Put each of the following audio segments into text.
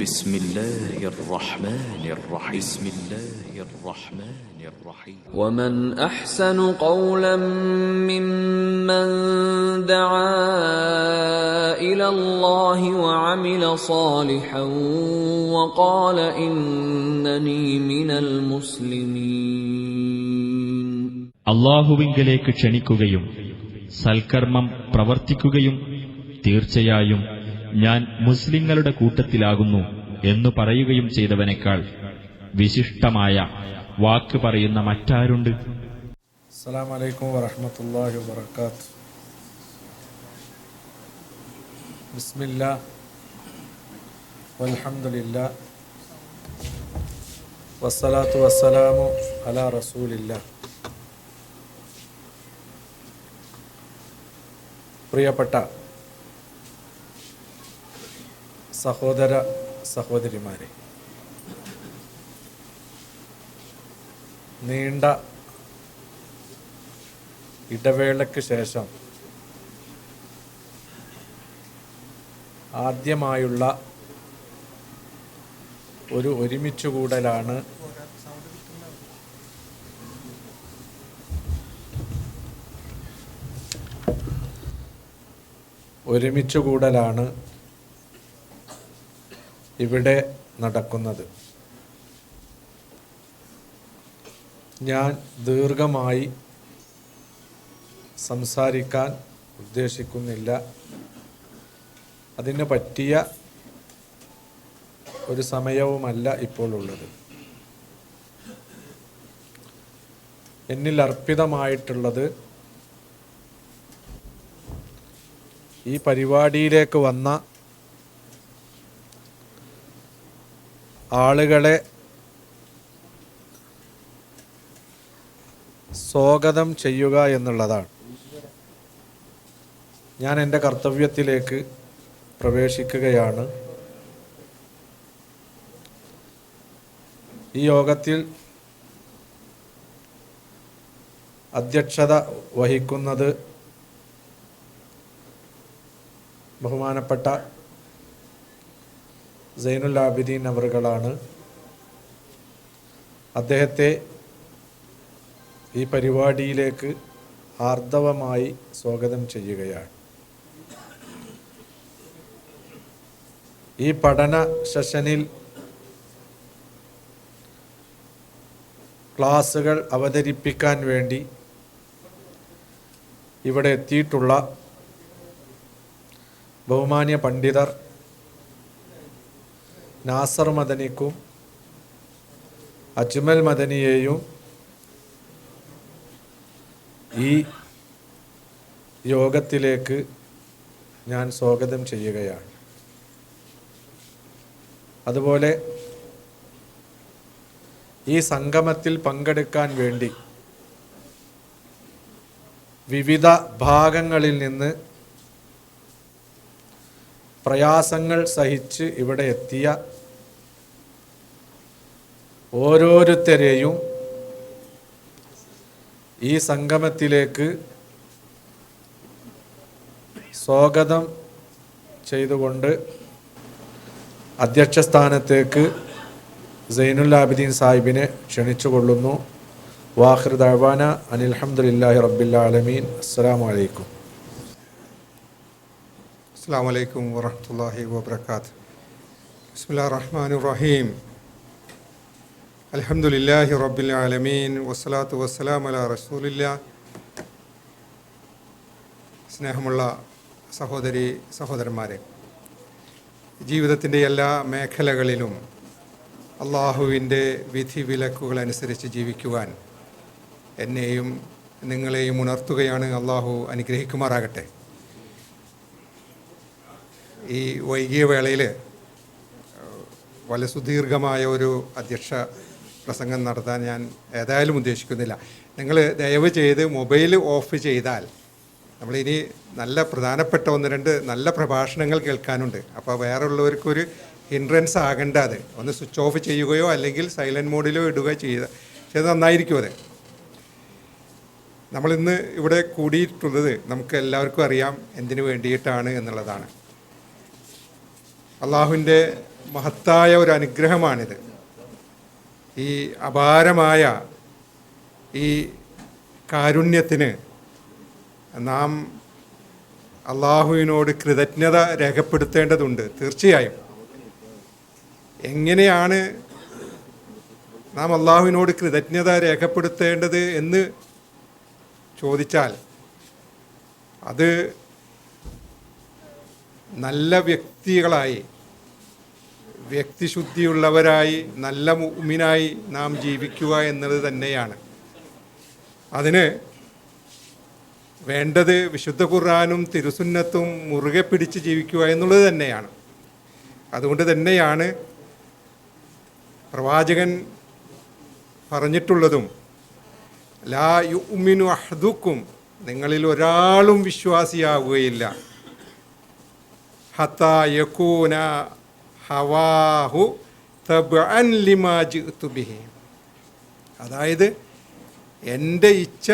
بسم الله الرحمن الرحيم بسم الله الرحمن الرحيم ومن احسن قولا ممن دعا الى الله وعمل صالحا وقال انني من المسلمين അള്ളാഹുവിങ്കലേക്ക് ക്ഷണിക്കുകയും സൽക്കർമ്മം പ്രവർത്തിക്കുകയും തീർച്ചയായും ഞാൻ മുസ്ലിങ്ങളുടെ കൂട്ടത്തിലാകുന്നു എന്നു പറയുകയും ചെയ്തവനേക്കാൾ വിശിഷ്ടമായ വാക്ക് പറയുന്ന മറ്റാരുണ്ട്? അസ്സാം വലൈക്കും വറഹമത്തല്ലാഹി വാത്തു ബിസ്മില്ല വൽഹമില്ല വസ്സലാത്തു വസ്സലാമു അലാ റസൂലില്ല. പ്രിയപ്പെട്ട സഹോദര സഹോദരിമാരെ നീണ്ട ഇടവേളയ്ക്ക് ശേഷം ആദ്യമായുള്ള ഒരു ഒരുമിച്ചുകൂടലാണ് ഒരുമിച്ചുകൂടലാണ് ഇവിടെ നടക്കുന്നത്. ഞാൻ ദീർഘമായി സംസാരിക്കാൻ ഉദ്ദേശിക്കുന്നില്ല. അതിന് പറ്റിയ ഒരു സമയവുമല്ല ഇപ്പോൾ ഉള്ളത്. എന്നിൽ അർപ്പിതമായിട്ടുള്ളത് ഈ പരിപാടിയിലേക്ക് വന്ന ആളുകളെ സ്വാഗതം ചെയ്യുക എന്നുള്ളതാണ്. ഞാൻ എന്റെ കർത്തവ്യത്തിലേക്ക് പ്രവേശിക്കുകയാണ്. ഈ യോഗത്തിൽ അധ്യക്ഷത വഹിക്കുന്നത് ബഹുമാനപ്പെട്ട സൈനുൽ ആബിദീൻ അവറുകളാണ് അദ്ദേഹത്തെ ഈ പരിപാടിയിലേക്ക് ആർദവമായി സ്വാഗതം ചെയ്യുകയാണ്. ഈ പഠന സെഷനിൽ ക്ലാസുകൾ അവതരിപ്പിക്കാൻ വേണ്ടി ഇവിടെ എത്തിയിട്ടുള്ള ബഹുമാന്യ പണ്ഡിതർ നാസർ മദനിക്കും അജ്മൽ മദനിയെയും ഈ യോഗത്തിലേക്ക് ഞാൻ സ്വാഗതം ചെയ്യുകയാണ്. അതുപോലെ ഈ സംഗമത്തിൽ പങ്കെടുക്കാൻ വേണ്ടി വിവിധ ഭാഗങ്ങളിൽ നിന്ന് പ്രയാസങ്ങൾ സഹിച്ച് ഇവിടെ എത്തിയ ഓരോരുത്തരെയും ഈ സംഗമത്തിലേക്ക് സ്വാഗതം ചെയ്തുകൊണ്ട് അധ്യക്ഷ സ്ഥാനത്തേക്ക് സൈനുൽ സാഹിബിനെ ക്ഷണിച്ചുകൊള്ളുന്നു. വാഹിർ ദഅവാന അനിൽഹമുല്ലാഹി റബ്ബിൽ അസ്സാം വലൈക്കും അസ്സാം വലൈക്കും വാഹമത്തല്ലാഹി വാത്ത് ബിസ്മില്ലാ റഹ്മാൻ റഹീം. അലഹമുല്ലാഹി റബ്ബിൽ ആലമീൻ. വസ്സലാത്തു വസ്സലാം അല റസൂലില്ല. സ്നേഹമുള്ള സഹോദരി സഹോദരന്മാരെ ജീവിതത്തിന്റെ എല്ലാ മേഖലകളിലും അള്ളാഹുവിന്റെ വിധി വിലക്കുകൾ അനുസരിച്ച് ജീവിക്കുവാൻ എന്നെയും നിങ്ങളെയും ഉണർത്തുകയാണ് അള്ളാഹു അനുഗ്രഹിക്കുമാറാകട്ടെ. ഈ വൈകിയ വേളയിൽ വളരെ സുദീർഘമായ ഒരു അധ്യക്ഷ പ്രസംഗം നടത്താൻ ഞാൻ ഏതായാലും ഉദ്ദേശിക്കുന്നില്ല. നിങ്ങൾ ദയവ് ചെയ്ത് മൊബൈൽ ഓഫ് ചെയ്താൽ നമ്മളിനി നല്ല പ്രധാനപ്പെട്ട ഒന്ന് രണ്ട് നല്ല പ്രഭാഷണങ്ങൾ കേൾക്കാനുണ്ട്. അപ്പോൾ വേറെയുള്ളവർക്കൊരു ഹിൻഡ്രൻസ് ആകണ്ട അത്. ഒന്ന് സ്വിച്ച് ഓഫ് ചെയ്യുകയോ അല്ലെങ്കിൽ സൈലന്റ് മോഡിലോ ഇടുക ചെയ്ത ചെയ്ത് നന്നായിരിക്കും അത്. നമ്മളിന്ന് ഇവിടെ കൂടിയിട്ടുള്ളത് നമുക്ക് എല്ലാവർക്കും അറിയാം എന്തിനു വേണ്ടിയിട്ടാണ് എന്നുള്ളതാണ്. അള്ളാഹുവിന്റെ മഹത്തായ ഒരു അനുഗ്രഹമാണിത്. ഈ അപാരമായ ഈ കാരുണ്യത്തിന് നാം അള്ളാഹുവിനോട് കൃതജ്ഞത രേഖപ്പെടുത്തേണ്ടതുണ്ട്. തീർച്ചയായും. എങ്ങനെയാണ് നാം അള്ളാഹുവിനോട് കൃതജ്ഞത രേഖപ്പെടുത്തേണ്ടത് എന്ന് ചോദിച്ചാൽ അത് നല്ല വ്യക്തികളായി വ്യക്തിശുദ്ധിയുള്ളവരായി നല്ല മുമിനായി നാം ജീവിക്കുക എന്നത് തന്നെയാണ്. അതിന് വേണ്ടത് വിശുദ്ധ ഖുർആാനും തിരുസുന്നത്തും മുറുകെ പിടിച്ച് ജീവിക്കുക എന്നുള്ളത് തന്നെയാണ്. അതുകൊണ്ട് തന്നെയാണ് പ്രവാചകൻ പറഞ്ഞിട്ടുള്ളതും ലാ യുമിനു അഹ്ദുക്കും നിങ്ങളിൽ ഒരാളും വിശ്വാസിയാവുകയില്ല. ഹത്ത യക്കൂന ഹവാഹു ബിഹി. അതായത് എന്റെ ഇച്ഛ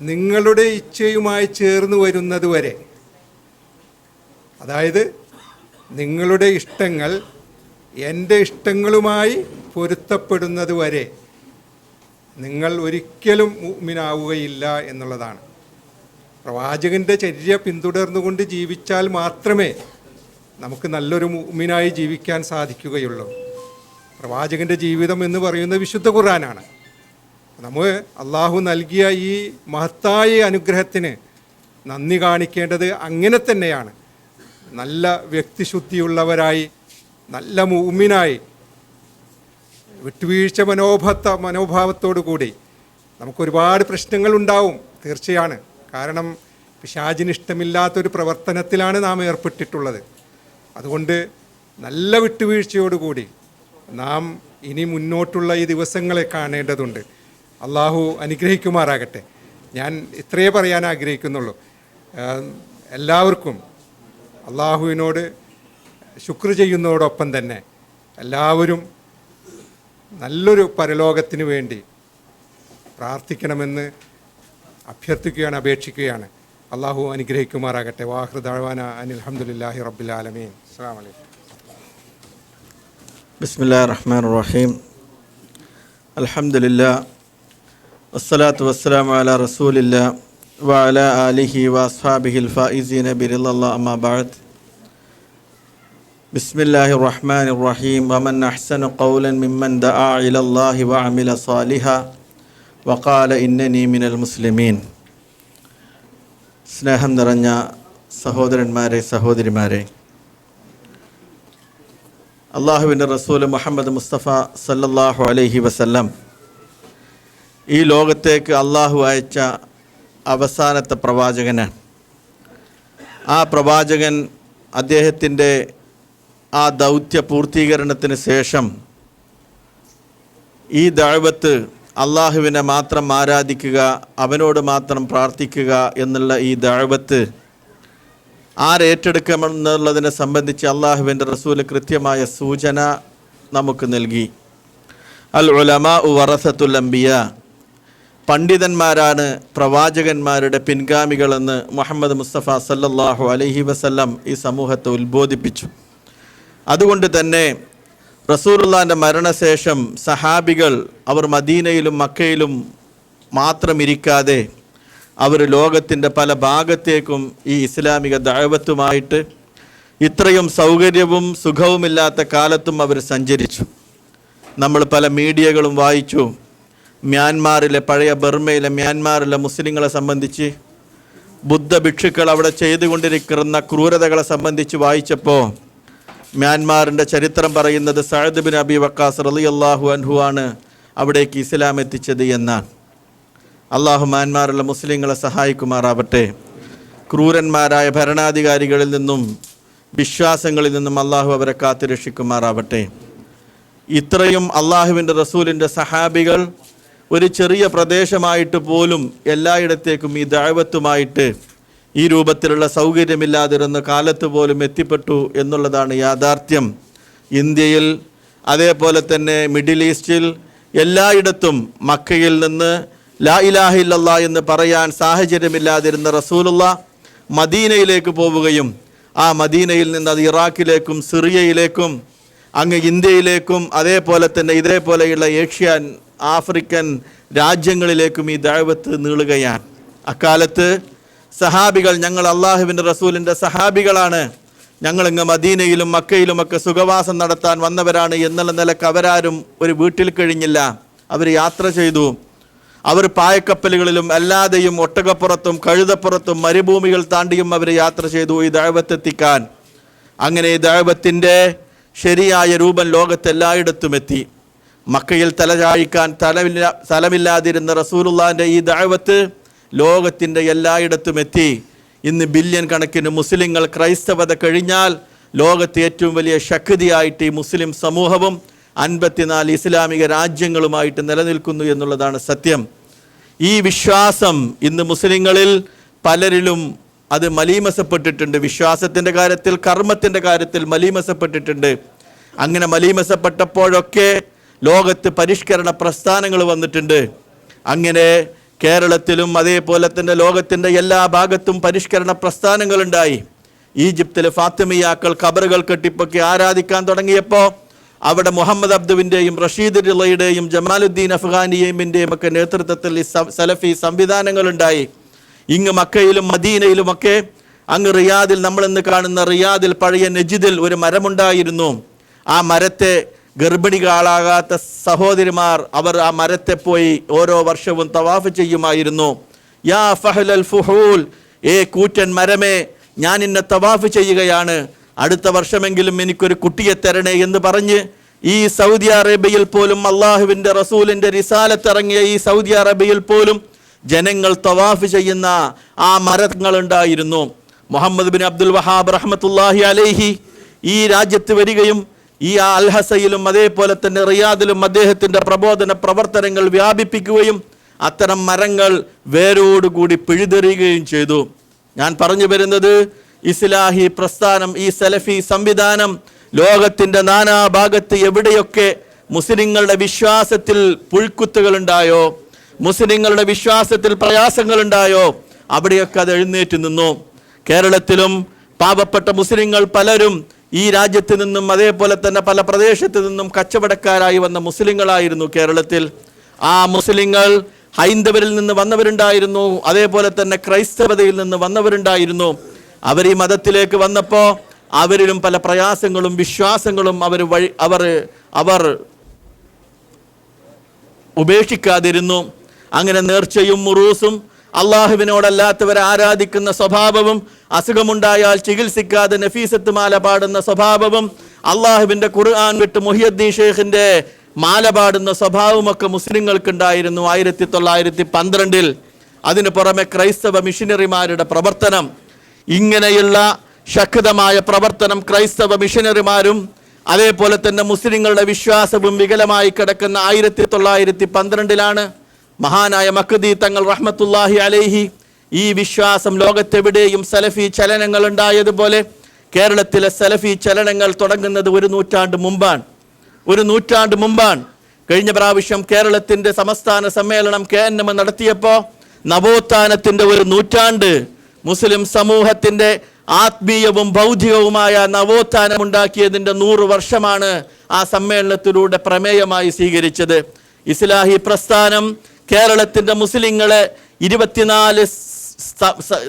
നിങ്ങളുടെ ഇച്ഛയുമായി ചേർന്ന് വരുന്നത് വരെ. അതായത് നിങ്ങളുടെ ഇഷ്ടങ്ങൾ എന്റെ ഇഷ്ടങ്ങളുമായി പൊരുത്തപ്പെടുന്നത് വരെ. നിങ്ങൾ ഒരിക്കലും മിനാവുകയില്ല എന്നുള്ളതാണ്. പ്രവാചകന്റെ ചര്യ പിന്തുടർന്നുകൊണ്ട് ജീവിച്ചാൽ മാത്രമേ നമുക്ക് നല്ലൊരു മുമ്മിനായി ജീവിക്കാൻ സാധിക്കുകയുള്ളൂ. പ്രവാചകന്റെ ജീവിതം എന്ന് പറയുന്ന വിശുദ്ധ ഖുർആനാണ്. നമ്മൾ അള്ളാഹു നൽകിയ ഈ മഹത്തായ അനുഗ്രഹത്തിന് നന്ദി കാണിക്കേണ്ടത് അങ്ങനെ തന്നെയാണ്. നല്ല വ്യക്തിശുദ്ധിയുള്ളവരായി നല്ല മൂമിനായി വിട്ടുവീഴ്ച മനോഭത്ത മനോഭാവത്തോടു കൂടി നമുക്കൊരുപാട് പ്രശ്നങ്ങളുണ്ടാവും തീർച്ചയാണ്. കാരണം പിശാചിന് ഇഷ്ടമില്ലാത്തൊരു പ്രവർത്തനത്തിലാണ് നാം ഏർപ്പെട്ടിട്ടുള്ളത്. അതുകൊണ്ട് നല്ല വിട്ടുവീഴ്ചയോടുകൂടി നാം ഇനി മുന്നോട്ടുള്ള ഈ ദിവസങ്ങളെ കാണേണ്ടതുണ്ട്. അള്ളാഹു അനുഗ്രഹിക്കുമാറാകട്ടെ. ഞാൻ ഇത്രയേ പറയാൻ ആഗ്രഹിക്കുന്നുള്ളൂ. എല്ലാവർക്കും അള്ളാഹുവിനോട് ശുക്ർ ചെയ്യുന്നതോടൊപ്പം തന്നെ എല്ലാവരും നല്ലൊരു പരലോകത്തിന് വേണ്ടി പ്രാർത്ഥിക്കണമെന്ന് അഭ്യർത്ഥിക്കുകയാണ് അപേക്ഷിക്കുകയാണ്. അള്ളാഹു അനുഗ്രഹിക്കുമാറാകട്ടെ വാഹൃദാന അനിൽ അഹമ്മദില്ലാഹി റബ്ബിൽ ആലമീൻ അസ്സാം വലൈക്കും بسم الله الرحمن الرحيم الحمد لله والصلاة والسلام على رسول الله وعلى آله وأصحابه الفائزين برضا الله أما بعد بسم الله الرحمن الرحيم ومن أحسن قولا ممن دعا إلى الله وعمل صالحا وقال إنني من المسلمين സ്നേഹം നിറഞ്ഞ സഹോദരന്മാരെ സഹോദരിമാരെ അള്ളാഹുവിന്റെ റസൂൽ മുഹമ്മദ് മുസ്തഫ സല്ലല്ലാഹു അലൈഹി വസല്ലം ഈ ലോകത്തേക്ക് അള്ളാഹു അയച്ച അവസാനത്തെ പ്രവാചകനാണ്. ആ പ്രവാചകൻ അദ്ദേഹത്തിന്റെ ആ ദൗത്യ പൂർത്തീകരണത്തിന് ശേഷം ഈ ദഴവത്ത് അള്ളാഹുവിനെ മാത്രം ആരാധിക്കുക അവനോട് മാത്രം പ്രാർത്ഥിക്കുക എന്നുള്ള ഈ ദഴവത്ത് ആരേറ്റെടുക്കണമെന്നുള്ളതിനെ സംബന്ധിച്ച് അള്ളാഹുവിന്റെ റസൂൽ കൃത്യമായ സൂചന നമുക്ക് നൽകി. അൽ ഉലമാ വറസത്തുൽ അംബിയ. പണ്ഡിതന്മാരാണ് പ്രവാചകന്മാരുടെ പിൻഗാമികളെന്ന് മുഹമ്മദ് മുസ്തഫ സല്ലല്ലാഹു അലഹി വസല്ലം ഈ സമൂഹത്തെ ഉത്ബോധിപ്പിച്ചു. അതുകൊണ്ട് തന്നെ റസൂലുള്ളാന്റെ മരണശേഷം സഹാബികൾ അവർ മദീനയിലും മക്കയിലും മാത്രം ഇരിക്കാതെ അവർ ലോകത്തിന്റെ പല ഭാഗത്തേക്കും ഈ ഇസ്ലാമിക ദൈവത്തുമായിട്ട് ഇത്രയും സൗകര്യവും സുഖവുമില്ലാത്ത കാലത്തും അവർ സഞ്ചരിച്ചു. നമ്മൾ പല മീഡിയകളും വായിച്ചു. മ്യാൻമാറിലെ പഴയ ബർമയിലെ മ്യാൻമാറിലെ മുസ്ലിങ്ങളെ സംബന്ധിച്ച് ബുദ്ധഭിക്ഷുക്കൾ അവിടെ ചെയ്തുകൊണ്ടിരിക്കുന്ന ക്രൂരതകളെ സംബന്ധിച്ച് വായിച്ചപ്പോൾ മ്യാൻമാറിന്റെ ചരിത്രം പറയുന്നത് സഅദ് ബിൻ അബി വക്കാസ് റളിയല്ലാഹു അൻഹു ആണ് അവിടേക്ക് ഇസ്ലാം എത്തിച്ചത് എന്നാണ്. അള്ളാഹു മ്യാൻമാറിലെ മുസ്ലിങ്ങളെ സഹായിക്കുമാറാവട്ടെ. ക്രൂരന്മാരായ ഭരണാധികാരികളിൽ നിന്നും വിശ്വാസങ്ങളിൽ നിന്നും അള്ളാഹു അവരെ കാത്തുരക്ഷിക്കുമാറാവട്ടെ. ഇത്രയും അള്ളാഹുവിന്റെ റസൂലിന്റെ സഹാബികൾ ഒരു ചെറിയ പ്രദേശമായിട്ട് പോലും എല്ലായിടത്തേക്കും ഈ ദഴവത്തുമായിട്ട് ഈ രൂപത്തിലുള്ള സൗകര്യമില്ലാതിരുന്ന കാലത്ത് പോലും എത്തിപ്പെട്ടു എന്നുള്ളതാണ് യാഥാർത്ഥ്യം. ഇന്ത്യയിൽ അതേപോലെ തന്നെ മിഡിൽ ഈസ്റ്റിൽ എല്ലായിടത്തും മക്കയിൽ നിന്ന് ലാ ഇലാഹ ഇല്ലല്ലാ എന്ന് പറയാൻ സാഹചര്യമില്ലാതിരുന്ന റസൂലുള്ള മദീനയിലേക്ക് പോവുകയും ആ മദീനയിൽ നിന്ന് അത് ഇറാഖിലേക്കും സിറിയയിലേക്കും അങ്ങ് ഇന്ത്യയിലേക്കും അതേപോലെ തന്നെ ഇതേപോലെയുള്ള ഏഷ്യൻ ആഫ്രിക്കൻ രാജ്യങ്ങളിലേക്കും ഈ ദൈവത്ത് നീളുകയാണ്. അക്കാലത്ത് സഹാബികൾ ഞങ്ങൾ അള്ളാഹുവിന്റെ റസൂലിന്റെ സഹാബികളാണ്. ഞങ്ങളിങ്ങ് മദീനയിലും മക്കയിലുമൊക്കെ സുഖവാസം നടത്താൻ വന്നവരാണ് എന്നുള്ള നിലയ്ക്ക് അവരാരും ഒരു വീട്ടിൽ കഴിഞ്ഞില്ല. അവർ യാത്ര ചെയ്തു. അവർ പായക്കപ്പലുകളിലും അല്ലാതെയും ഒട്ടകപ്പുറത്തും കഴുതപ്പുറത്തും മരുഭൂമികൾ താണ്ടിയും അവർ യാത്ര ചെയ്തു ഈ ദൈവത്തെത്തിക്കാൻ അങ്ങനെ ഈ ദൈവത്തിന്റെ ശരിയായ രൂപം ലോകത്തെല്ലായിടത്തും എത്തി. മക്കയിൽ തലചാഴിക്കാൻ തലമില്ല സ്ഥലമില്ലാതിരുന്ന റസൂലുള്ളാന്റെ ഈ ദൈവത്ത് ലോകത്തിന്റെ എല്ലായിടത്തും എത്തി. ഇന്ന് ബില്യൺ കണക്കിന് മുസ്ലിങ്ങൾ ക്രൈസ്തവത കഴിഞ്ഞാൽ ലോകത്തെ ഏറ്റവും വലിയ ശക്തിയായിട്ട് ഈ മുസ്ലിം സമൂഹവും അൻപത്തിനാല് ഇസ്ലാമിക രാജ്യങ്ങളുമായിട്ട് നിലനിൽക്കുന്നു എന്നുള്ളതാണ് സത്യം. ഈ വിശ്വാസം ഇന്ന് മുസ്ലിങ്ങളിൽ പലരിലും അത് മലീമസപ്പെട്ടിട്ടുണ്ട്. വിശ്വാസത്തിന്റെ കാര്യത്തിൽ കർമ്മത്തിന്റെ കാര്യത്തിൽ മലീമസപ്പെട്ടിട്ടുണ്ട്. അങ്ങനെ മലീമസപ്പെട്ടപ്പോഴൊക്കെ ലോകത്ത് പരിഷ്കരണ പ്രസ്ഥാനങ്ങൾ വന്നിട്ടുണ്ട്. അങ്ങനെ കേരളത്തിലും അതേപോലെ തന്നെ ലോകത്തിന്റെ എല്ലാ ഭാഗത്തും പരിഷ്കരണ പ്രസ്ഥാനങ്ങളുണ്ടായി. ഈജിപ്തിലെ ഫാത്തിമിയാക്കൾ ഖബറുകൾ കെട്ടിപ്പൊക്കി ആരാധിക്കാൻ തുടങ്ങിയപ്പോൾ അവിടെ മുഹമ്മദ് അബ്ദുവിന്റെയും റഷീദ് റിളയുടെയും ജമാലുദ്ദീൻ അഫ്ഗാനിയമിന്റെയും ഒക്കെ നേതൃത്വത്തിൽ ഈ സലഫി സംവിധാനങ്ങളുണ്ടായി. ഇങ്ങ് മക്കയിലും മദീനയിലുമൊക്കെ അങ്ങ് റിയാദിൽ നമ്മളിന്ന് കാണുന്ന റിയാദിൽ പഴയ നജിദിൽ ഒരു മരമുണ്ടായിരുന്നു. ആ മരത്തെ ഗർഭിണികളാകാത്ത സഹോദരിമാർ അവർ ആ മരത്തെ പോയി ഓരോ വർഷവും തവാഫ് ചെയ്യുമായിരുന്നു. യാ ഫഹ്ലൽ ഫുഹൂൽ ഏ കൂറ്റൻ മരമേ ഞാൻ ഇന്നെ തവാഫ് ചെയ്യുകയാണ്. അടുത്ത വർഷമെങ്കിലും എനിക്കൊരു കുട്ടിയെ തരണേ എന്ന് പറഞ്ഞ് ഈ സൗദി അറേബ്യയിൽ പോലും അള്ളാഹുവിന്റെ റസൂലിന്റെ റിസാലത്തിറങ്ങിയ ഈ സൗദി അറേബ്യയിൽ പോലും ജനങ്ങൾ തവാഫ് ചെയ്യുന്ന ആ മരങ്ങളുണ്ടായിരുന്നു. മുഹമ്മദ് ബിൻ അബ്ദുൽ വഹാബ് റഹ്മത്തുല്ലാഹി അലേഹി ഈ രാജ്യത്ത് വരികയും ഈ അൽഹസയിലും അതേപോലെ തന്നെ റിയാദിലും അദ്ദേഹത്തിന്റെ പ്രബോധന പ്രവർത്തനങ്ങൾ വ്യാപിപ്പിക്കുകയും അത്തരം മരങ്ങൾ വേരോടുകൂടി പിഴുതെറിയുകയും ചെയ്തു. ഞാൻ പറഞ്ഞു വരുന്നത് ഇസ്ലാഹി പ്രസ്ഥാനം ഈ സലഫി സംവിധാനം ലോകത്തിന്റെ നാനാഭാഗത്ത് എവിടെയൊക്കെ മുസ്ലിങ്ങളുടെ വിശ്വാസത്തിൽ പുഴുക്കുത്തുകളുണ്ടായോ മുസ്ലിങ്ങളുടെ വിശ്വാസത്തിൽ പ്രയാസങ്ങളുണ്ടായോ അവിടെയൊക്കെ അത് എഴുന്നേറ്റ് നിന്നു. കേരളത്തിലും പാവപ്പെട്ട മുസ്ലിങ്ങൾ പലരും ഈ രാജ്യത്ത് നിന്നും അതേപോലെ തന്നെ പല പ്രദേശത്ത് നിന്നും കച്ചവടക്കാരായി വന്ന മുസ്ലിങ്ങളായിരുന്നു കേരളത്തിൽ. ആ മുസ്ലിങ്ങൾ ഹൈന്ദവരിൽ നിന്ന് വന്നവരുണ്ടായിരുന്നു. അതേപോലെ തന്നെ ക്രൈസ്തവതയിൽ നിന്ന് വന്നവരുണ്ടായിരുന്നു. അവർ ഈ മതത്തിലേക്ക് വന്നപ്പോൾ അവരിലും പല പ്രയാസങ്ങളും വിശ്വാസങ്ങളും അവർ വഴി അവർ അവർ ഉപേക്ഷിക്കാതിരുന്നു. അങ്ങനെ നേർച്ചയും മുറൂസും അള്ളാഹുവിനോടല്ലാത്തവരെ ആരാധിക്കുന്ന സ്വഭാവവും അസുഖമുണ്ടായാൽ ചികിത്സിക്കാതെ നഫീസത്ത് മാല പാടുന്ന സ്വഭാവവും അള്ളാഹുവിന്റെ ഖുർആൻ വിട്ട് മുഹിയദ്ദീൻ ഷേഖിന്റെ മാല പാടുന്ന സ്വഭാവമൊക്കെ മുസ്ലിങ്ങൾക്കുണ്ടായിരുന്നു ആയിരത്തി തൊള്ളായിരത്തി പന്ത്രണ്ടിൽ. അതിനു പുറമെ ക്രൈസ്തവ മിഷനറിമാരുടെ പ്രവർത്തനം. ഇങ്ങനെയുള്ള ശക്തമായ പ്രവർത്തനം ക്രൈസ്തവ മിഷനറിമാരും അതേപോലെ തന്നെ മുസ്ലിങ്ങളുടെ വിശ്വാസവും വികലമായി കിടക്കുന്ന ആയിരത്തി തൊള്ളായിരത്തി പന്ത്രണ്ടിലാണ് മഹാനായ മക്കദീ തങ്ങൾ റഹ്മത്തുല്ലാഹി അലൈഹി ഈ വിശ്വാസം ലോകത്തെവിടെയും സലഫി ചലനങ്ങൾ ഉണ്ടായതുപോലെ കേരളത്തിലെ സലഫി ചലനങ്ങൾ തുടങ്ങുന്നത് ഒരു നൂറ്റാണ്ട് മുമ്പാണ്. ഒരു നൂറ്റാണ്ട് മുമ്പാണ്. കഴിഞ്ഞ പ്രാവശ്യം കേരളത്തിന്റെ സംസ്ഥാന സമ്മേളനം കെ എൻ എം നടത്തിയപ്പോൾ നവോത്ഥാനത്തിന്റെ ഒരു നൂറ്റാണ്ട് മുസ്ലിം സമൂഹത്തിന്റെ ആത്മീയവും ബൗദ്ധികവുമായ നവോത്ഥാനം ഉണ്ടാക്കിയതിന്റെ നൂറ് വർഷമാണ് ആ സമ്മേളനത്തിലൂടെ പ്രമേയമായി സ്വീകരിച്ചത്. ഇസ്ലാഹി പ്രസ്ഥാനം കേരളത്തിന്റെ മുസ്ലിങ്ങളെ ഇരുപത്തിനാല്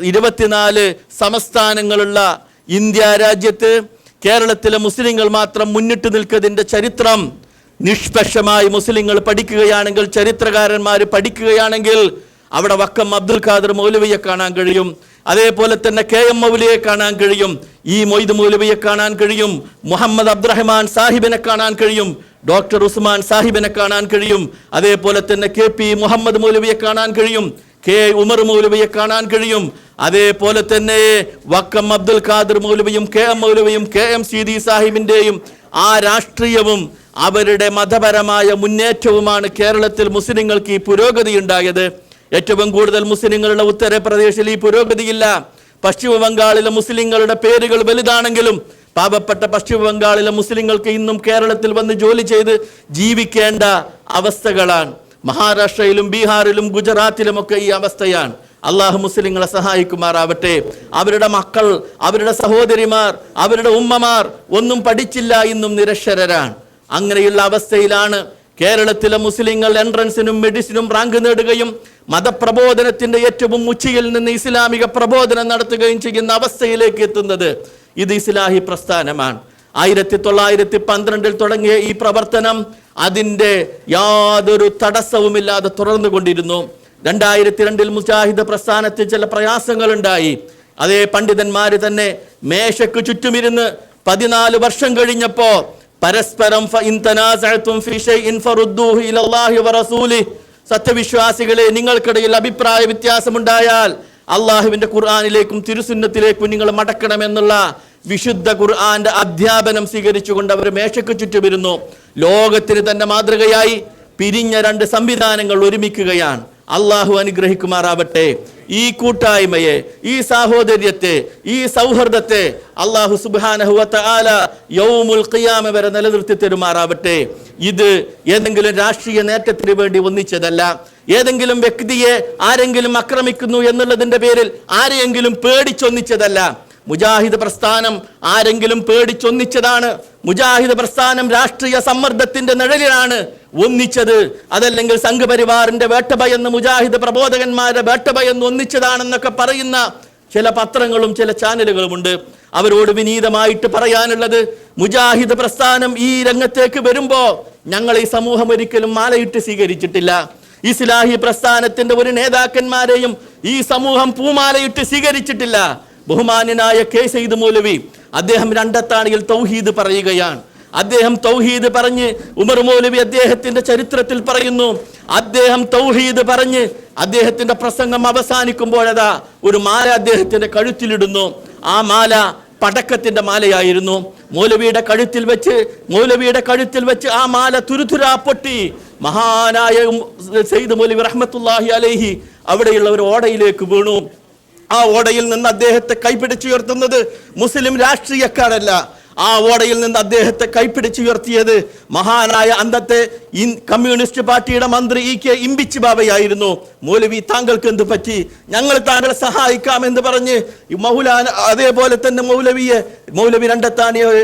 ഇരുപത്തിനാല് സംസ്ഥാനങ്ങളുള്ള ഇന്ത്യ രാജ്യത്ത് കേരളത്തിലെ മുസ്ലിങ്ങൾ മാത്രം മുന്നിട്ട് നിൽക്കുന്നതിന്റെ ചരിത്രം നിഷ്പക്ഷമായി മുസ്ലിങ്ങൾ പഠിക്കുകയാണെങ്കിൽ ചരിത്രകാരന്മാർ പഠിക്കുകയാണെങ്കിൽ അവിടെ വക്കം അബ്ദുൽ ഖാദർ മൗലവിയെ കാണാൻ കഴിയും. അതേപോലെ തന്നെ കെ എം മൗലിയെ കാണാൻ കഴിയും ഈ മൊയ്ത് മൗലവിയെ കാണാൻ കഴിയും മുഹമ്മദ് അബ്ദുറഹ്മാൻ സാഹിബിനെ കാണാൻ കഴിയും ഡോക്ടർ ഉസ്മാൻ സാഹിബിനെ കാണാൻ കഴിയും അതേപോലെ തന്നെ കെ പി മുഹമ്മദ് മൗലവിയെ കാണാൻ കഴിയും കെ ഉമർ മൗലവിയെ കാണാൻ കഴിയും അതേപോലെ തന്നെ വക്കം അബ്ദുൽ ഖാദർ മൗലവിയും കെ എം മൗലവിയും കെ എം സീദി സാഹിബിന്റെയും ആ രാഷ്ട്രീയവും അവരുടെ മതപരമായ മുന്നേറ്റവുമാണ് കേരളത്തിൽ മുസ്ലിങ്ങൾക്ക് ഈ പുരോഗതി ഉണ്ടായത്. ഏറ്റവും കൂടുതൽ മുസ്ലിങ്ങളുടെ ഉത്തർപ്രദേശിൽ ഈ പുരോഗതിയില്ല. പശ്ചിമ ബംഗാളിലെ മുസ്ലിങ്ങളുടെ പേരുകൾ വലുതാണെങ്കിലും പാപപ്പെട്ട പശ്ചിമ ബംഗാളിലെ മുസ്ലിങ്ങൾക്ക് ഇന്നും കേരളത്തിൽ വന്ന് ജോലി ചെയ്ത് ജീവിക്കേണ്ട അവസ്ഥകളാണ്. മഹാരാഷ്ട്രയിലും ബീഹാറിലും ഗുജറാത്തിലും ഒക്കെ ഈ അവസ്ഥയാണ്. അള്ളാഹു മുസ്ലിങ്ങളെ സഹായിക്കുമാറാവട്ടെ. അവരുടെ മക്കൾ അവരുടെ സഹോദരിമാർ അവരുടെ ഉമ്മമാർ ഒന്നും പഠിച്ചില്ല ഇന്നും നിരക്ഷരരാണ്. അങ്ങനെയുള്ള അവസ്ഥയിലാണ് കേരളത്തിലെ മുസ്ലിങ്ങൾ എൻട്രൻസിനും മെഡിസിനും റാങ്ക് നേടുകയും മതപ്രബോധനത്തിന്റെ ഏറ്റവും ഉച്ചയിൽ നിന്ന് ഇസ്ലാമിക പ്രബോധനം നടത്തുകയും ചെയ്യുന്ന അവസ്ഥയിലേക്ക് എത്തുന്നത് ഇത് ഇസ്ലാഹി പ്രസ്ഥാനമാണ്. ആയിരത്തി തൊള്ളായിരത്തി പന്ത്രണ്ടിൽ തുടങ്ങിയ ഈ പ്രവർത്തനം അതിന്റെ യാതൊരു തടസ്സവുമില്ലാതെ തുടർന്നു കൊണ്ടിരുന്നു രണ്ടായിരത്തി രണ്ടിൽ മുജാഹിദ് പ്രസ്ഥാനത്തിൽ ചില പ്രയാസങ്ങളുണ്ടായി. അതേ പണ്ഡിതന്മാർ തന്നെ മേശയ്ക്ക് ചുറ്റുമിരുന്ന് പതിനാല് വർഷം കഴിഞ്ഞപ്പോ പരസ്പരം സത്യവിശ്വാസികളെ നിങ്ങൾക്കിടയിൽ അഭിപ്രായ വ്യത്യാസമുണ്ടായാൽ അള്ളാഹുവിന്റെ ഖുർആാനിലേക്കും തിരുസുന്നത്തിലേക്കും നിങ്ങൾ മടക്കണമെന്നുള്ള വിശുദ്ധ ഖുർആന്റെ അധ്യാപനം സ്വീകരിച്ചുകൊണ്ട് അവർ മേശയ്ക്ക് ചുറ്റുമിരുന്നു. ലോകത്തിന് തന്നെ മാതൃകയായി പിരിഞ്ഞ രണ്ട് സംവിധാനങ്ങൾ ഒരുമിക്കുകയാണ്. അള്ളാഹു അനുഗ്രഹിക്കുമാറാവട്ടെ. ഈ കൂട്ടായ്മയെ ഈ സാഹോദര്യത്തെ ഈ സൗഹൃദത്തെ അള്ളാഹു സുബാനഹുവത്ത ആല യൗമുൽ ഖിയാമ വരെ നിലനിർത്തി തരുമാറാവട്ടെ. ഇത് ഏതെങ്കിലും രാഷ്ട്രീയ നേട്ടത്തിന് വേണ്ടി ഒന്നിച്ചതല്ല. ഏതെങ്കിലും വ്യക്തിയെ ആരെങ്കിലും ആക്രമിക്കുന്നു എന്നുള്ളതിന്റെ പേരിൽ ആരെയെങ്കിലും പേടിച്ചൊന്നിച്ചതല്ല. മുജാഹിദ് പ്രസ്ഥാനം ആരെങ്കിലും പേടിച്ചൊന്നിച്ചതാണ്. മുജാഹിദ് പ്രസ്ഥാനം രാഷ്ട്രീയ സമ്മർദ്ദത്തിന്റെ നിഴലിലാണ് ഒന്നിച്ചത്. അതല്ലെങ്കിൽ സംഘപരിവാറിന്റെ വേട്ടഭയെന്ന് മുജാഹിദ് പ്രബോധകന്മാരുടെ വേട്ടഭയെന്ന് ഒന്നിച്ചതാണെന്നൊക്കെ പറയുന്ന ചില പത്രങ്ങളും ചില ചാനലുകളുമുണ്ട്. അവരോട് വിനീതമായിട്ട് പറയാനുള്ളത് മുജാഹിദ് പ്രസ്ഥാനം ഈ രംഗത്തേക്ക് വരുമ്പോ ഞങ്ങൾ ഈ സമൂഹം ഒരിക്കലും മാലയിട്ട് സ്വീകരിച്ചിട്ടില്ല. ഇസ്ലാഹി പ്രസ്ഥാനത്തിന്റെ ഒരു നേതാക്കന്മാരെയും ഈ സമൂഹം പൂമാലയിട്ട് സ്വീകരിച്ചിട്ടില്ല. ബഹുമാന്യനായ കെ സെയ്ദ് മൗലവി അദ്ദേഹം രണ്ടത്താണിയിൽ തൗഹീദ് പറയുകയാണ്. അദ്ദേഹം തൗഹീദ് പറഞ്ഞ് ഉമർ മൗലവി അദ്ദേഹത്തിന്റെ ചരിത്രത്തിൽ പറയുന്നു അദ്ദേഹം തൗഹീദ് പറഞ്ഞ് അദ്ദേഹത്തിന്റെ പ്രസംഗം അവസാനിക്കുമ്പോഴതാ ഒരു മാല അദ്ദേഹത്തിന്റെ കഴുത്തിലിടുന്നു. ആ മാല പടക്കത്തിന്റെ മാലയായിരുന്നു. മൗലവിയുടെ കഴുത്തിൽ വെച്ച് മൗലവിയുടെ കഴുത്തിൽ വെച്ച് ആ മാല തുരുതുരാ പൊട്ടി. മഹാനായ സെയ്ദ് മൗലവി റഹ്മത്തുല്ലാഹി അലൈഹി അവിടെയുള്ള ഒരു ഓടയിലേക്ക് വീണു. ആ ഓടയിൽ നിന്ന് അദ്ദേഹത്തെ കൈപിടിച്ചുയർത്തുന്നത് മുസ്ലിം രാഷ്ട്രീയക്കാരല്ല. ആ ഓടയിൽ നിന്ന് അദ്ദേഹത്തെ കൈപ്പിടിച്ചുയർത്തിയത് മഹാനായ അന്നത്തെ കമ്മ്യൂണിസ്റ്റ് പാർട്ടിയുടെ മന്ത്രി ഇ കെ ഇമ്പിച്ച് ബാബയായിരുന്നു. മൗലവി താങ്കൾക്ക് എന്ത് പറ്റി? ഞങ്ങൾ താങ്കളെ സഹായിക്കാം എന്ന് പറഞ്ഞ് മൗലാന അതേപോലെ തന്നെ മൗലവിയെ മൗലവി രണ്ടത്താണിയെ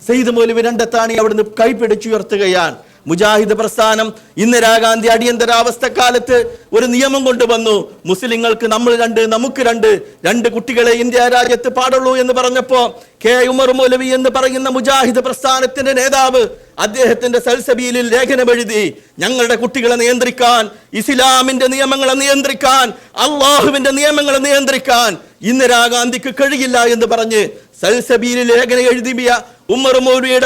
സെയ്ദ് മൗലവി രണ്ടത്താണി അവിടുന്ന് കൈപ്പിടിച്ചുയർത്തുകയാണ് മുജാഹിദ് പ്രസ്ഥാനം ഇന്ദിരാഗാന്ധി അടിയന്തരാവസ്ഥ കാലത്ത് ഒരു നിയമം കൊണ്ടുവന്നു. മുസ്ലിങ്ങൾക്ക് നമ്മൾ രണ്ട് നമുക്ക് രണ്ട് രണ്ട് കുട്ടികളെ ഇന്ത്യ രാജ്യത്ത് പാടുള്ളൂ എന്ന് പറഞ്ഞപ്പോ കെ ഉമർ മൗലവി എന്ന് പറയുന്ന മുജാഹിദ് പ്രസ്ഥാനത്തിന്റെ നേതാവ് അദ്ദേഹത്തിന്റെ സൽസബീലിൽ ലേഖനം എഴുതി ഞങ്ങളുടെ കുട്ടികളെ നിയന്ത്രിക്കാൻ ഇസ്ലാമിന്റെ നിയമങ്ങളെ നിയന്ത്രിക്കാൻ അള്ളാഹുവിന്റെ നിയമങ്ങളെ നിയന്ത്രിക്കാൻ ഇന്ദിരാഗാന്ധിക്ക് കഴിയില്ല എന്ന് പറഞ്ഞ് സൽസബീലിൽ ലേഖനം എഴുതിയ ഉമ്മർ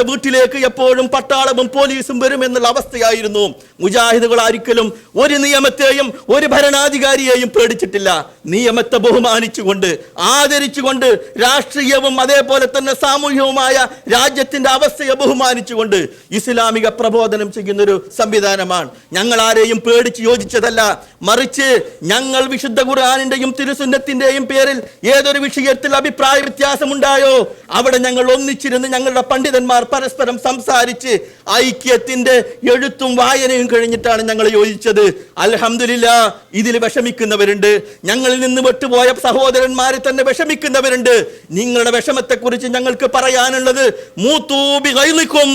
വീട്ടിലേക്ക് എപ്പോഴും പട്ടാളവും പോലീസും വരുമെന്നുള്ള അവസ്ഥയായിരുന്നു. മുജാഹിദുകൾ ഒരിക്കലും ഒരു നിയമത്തെയും ഒരു ഭരണാധികാരിയെയും പേടിച്ചിട്ടില്ല. നിയമത്തെ ബഹുമാനിച്ചുകൊണ്ട് ആദരിച്ചുകൊണ്ട് രാഷ്ട്രീയവും അതേപോലെ തന്നെ സാമൂഹികവുമായ രാജ്യത്തിന്റെ അവസ്ഥയെ ബഹുമാനിച്ചുകൊണ്ട് ഇസ്ലാമിക പ്രബോധനം ചെയ്യുന്ന ഒരു സംവിധാനമാണ്. ഞങ്ങൾ ആരെയും പേടിച്ച് യോജിച്ചതല്ല. മറിച്ച് ഞങ്ങൾ വിശുദ്ധ ഖുർആാനിന്റെയും തിരുസുന്നത്തിന്റെയും പേരിൽ ഏതൊരു വിഷയത്തിൽ അഭിപ്രായ വ്യത്യാസമുണ്ടായോ? അവിടെ ഞങ്ങൾ ഒന്നിച്ചിരുന്ന് ഞങ്ങളുടെ പണ്ഡിതന്മാർ പരസ്പരം സംസാരിച്ച് ഐക്യത്തിന്റെ എഴുത്തും വായനയും കഴിഞ്ഞിട്ടാണ് ഞങ്ങൾ യോജിച്ചത്. അൽഹംദുലില്ലാ ഇതിൽ വിഷമിക്കുന്നവരുണ്ട്. ഞങ്ങളിൽ നിന്ന് വിട്ടുപോയ സഹോദരന്മാരെ തന്നെ വിഷമിക്കുന്നവരുണ്ട്. നിങ്ങളുടെ വിഷമത്തെക്കുറിച്ച് ഞങ്ങൾക്ക് പറയാനുള്ളത് മൂത്തൂബി കൈലിക്കും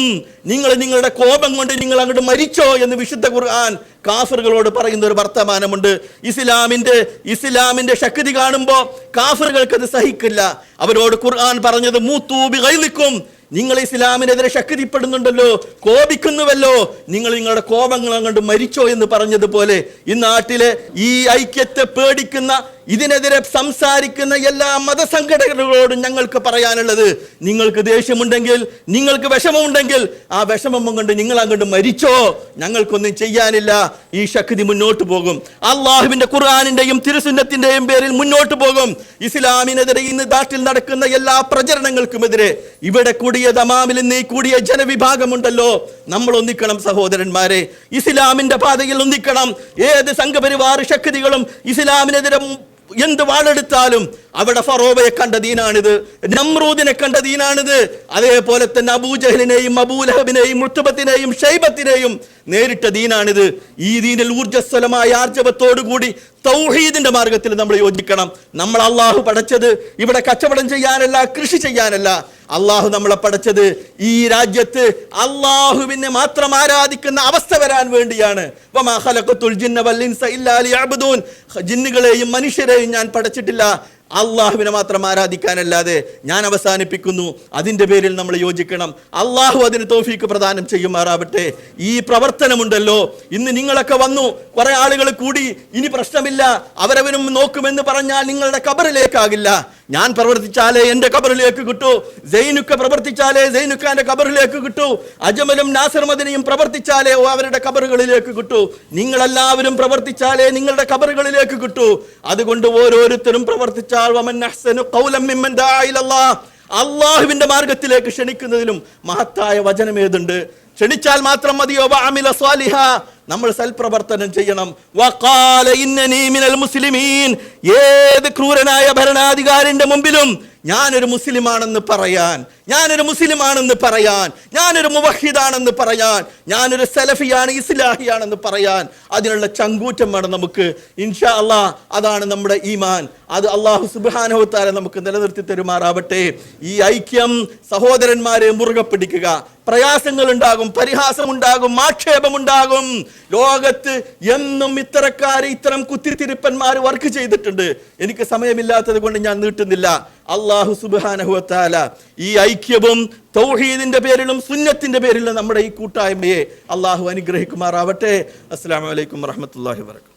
നിങ്ങൾ നിങ്ങളുടെ കോപം കൊണ്ട് നിങ്ങൾ അങ്ങോട്ട് മരിച്ചോ എന്ന് വിശുദ്ധ ഖുർആൻ കാഫറുകളോട് പറയുന്ന ഒരു വർത്തമാനമുണ്ട്. ഇസ്ലാമിന്റെ ഇസ്ലാമിന്റെ ശക്തി കാണുമ്പോൾ കാഫറുകൾക്ക് അത് സഹിക്കില്ല. അവരോട് ഖുർആൻ പറഞ്ഞത് മൂത്തൂബി കൈനിക്കും നിങ്ങൾ ഇസ്ലാമിനെതിരെ ശക്തിപ്പെടുന്നുണ്ടല്ലോ കോപിക്കുന്നുവല്ലോ. നിങ്ങൾ നിങ്ങളുടെ കോപങ്ങൾ അങ്ങോട്ട് മരിച്ചോ എന്ന് പറഞ്ഞതുപോലെ ഈ നാട്ടിലെ ഈ ഐക്യത്തെ പേടിക്കുന്ന ഇതിനെതിരെ സംസാരിക്കുന്ന എല്ലാ മതസംഘടനകളോടും ഞങ്ങൾക്ക് പറയാനുള്ളത് നിങ്ങൾക്ക് ദേഷ്യമുണ്ടെങ്കിൽ നിങ്ങൾക്ക് വിഷമമുണ്ടെങ്കിൽ ആ വിഷമം കൊണ്ട് നിങ്ങൾ അങ്ങോട്ട് മരിച്ചോ? ഞങ്ങൾക്കൊന്നും ചെയ്യാനില്ല. ഈ ശക്തി മുന്നോട്ട് പോകും. അള്ളാഹുവിന്റെ ഖുർആാനിന്റെയും തിരുസുന്നത്തിന്റെയും പേരിൽ മുന്നോട്ട് പോകും. ഇസ്ലാമിനെതിരെ ഇന്ന് നാട്ടിൽ നടക്കുന്ന എല്ലാ പ്രചരണങ്ങൾക്കുമെതിരെ ഇവിടെ കൂടിയ ദമാമിൽ നീ കൂടിയ ജനവിഭാഗമുണ്ടല്ലോ. നമ്മൾ ഒന്നിക്കണം സഹോദരന്മാരെ. ഇസ്ലാമിന്റെ പാതയിൽ ഒന്നിക്കണം. ഏത് സംഘപരിവാർ ശക്തികളും ഇസ്ലാമിനെതിരെ എന്ത് വാളെടുത്താലും അവിടെ ഫറോബയെ കണ്ട ദീനാണിത് നമ്രൂദിനെ കണ്ട ദീനാണിത്. അതേപോലെ തന്നെ അബൂജഹലിനെയും അബൂലഹബിനെയും മുത്തുബത്തിനെയും ഷൈബത്തിനെയും നേരിട്ട ദീനാണിത്. ഈ ദീനിൽ ഊർജസ്വലമായ ആർജവത്തോടുകൂടി തൗഹീദിന്റെ മാർഗത്തിൽ നമ്മൾ യോജിക്കണം. നമ്മൾ അള്ളാഹു പഠിച്ചത് ഇവിടെ കച്ചവടം ചെയ്യാനല്ല കൃഷി ചെയ്യാനല്ല. അള്ളാഹു നമ്മളെ പഠിച്ചത് ഈ രാജ്യത്ത് അള്ളാഹുവിനെ മാത്രം ആരാധിക്കുന്ന അവസ്ഥ വരാൻ വേണ്ടിയാണ്. ജിന്നുകളെയും മനുഷ്യരെയും ഞാൻ പടച്ചിട്ടില്ല. അള്ളാഹുവിനെ മാത്രം ആരാധിക്കാനല്ലാതെ ഞാൻ അവസാനിപ്പിക്കുന്നു. അതിന്റെ പേരിൽ നമ്മൾ യോജിക്കണം. അള്ളാഹു അതിന് തോഫീക്ക് പ്രദാനം ചെയ്യുമാറാവട്ടെ. ഈ പ്രവർത്തനമുണ്ടല്ലോ. ഇന്ന് നിങ്ങളൊക്കെ വന്നു. കുറേ ആളുകൾ കൂടി ഇനി പ്രശ്നമില്ല. അവരവരും നോക്കുമെന്ന് പറഞ്ഞാൽ നിങ്ങളുടെ കബറിലേക്കാകില്ല ഞാൻ പ്രവർത്തിച്ചാലേ എന്റെ കബറിലേക്ക് കിട്ടൂ. ജൈനുക്ക പ്രവർത്തിച്ചാലേ ജൈനുക്കാന്റെ കബറിലേക്ക് കിട്ടൂ. അജമലും നാസർ മദിനിയും പ്രവർത്തിച്ചാലേ അവരുടെ കബറുകളിലേക്ക് കിട്ടൂ. നിങ്ങളെല്ലാവരും പ്രവർത്തിച്ചാലേ നിങ്ങളുടെ കബറുകളിലേക്ക് കിട്ടൂ. അതുകൊണ്ട് ഓരോരുത്തരും പ്രവർത്തിച്ചാൽ അള്ളാഹുവിന്റെ മാർഗത്തിലേക്ക് ക്ഷണിക്കുന്നതിലും മഹത്തായ വചനം ഏതുണ്ട്? ക്ഷണിച്ചാൽ മാത്രം മതിയോ? സ്വാലിഹ. നമ്മൾ സൽപ്രവർത്തനം ചെയ്യണം. മിനൽ മുസ്ലിമീൻ. ഏത് ക്രൂരനായ ഭരണാധികാരിന്റെ മുമ്പിലും ഞാനൊരു മുസ്ലിമാണെന്ന് പറയാൻ ഞാനൊരു മുസ്ലിമാണെന്ന് പറയാൻ ഞാനൊരു മുവഹിദാണെന്ന് പറയാൻ ഞാനൊരു സലഫിയാണ് ഇസ്ലാഹിയാണെന്ന് പറയാൻ അതിനുള്ള ചങ്കൂറ്റം വേണം നമുക്ക്. ഇൻഷാ അള്ളാ അതാണ് നമ്മുടെ ഈമാൻ. അത് അള്ളാഹു സുബാനഹുത്താല നമുക്ക് നിലനിർത്തി തരുമാറാവട്ടെ. ഈ ഐക്യം സഹോദരന്മാരെ മുറുകെ പിടിക്കുക. പ്രയാസങ്ങൾ ഉണ്ടാകും പരിഹാസം ഉണ്ടാകും ആക്ഷേപമുണ്ടാകും. ലോകത്ത് എന്നും ഇത്തരക്കാർ ഇത്തരം കുത്തിരിത്തിരിപ്പന്മാർ വർക്ക് ചെയ്തിട്ടുണ്ട്. എനിക്ക് സമയമില്ലാത്തത് കൊണ്ട് ഞാൻ നീട്ടുന്നില്ല. അള്ളാഹു സുബാനഹുത്താല ഈ ഐക്യവും തൗഹീദിന്റെ പേരിലും സുന്നത്തിന്റെ പേരിലും നമ്മുടെ ഈ കൂട്ടായ്മയെ അള്ളാഹു അനുഗ്രഹിക്കുമാറാവട്ടെ. അസ്സാം വലൈക്കും വറഹമത്തല്ലാഹി വർക്കാത്തു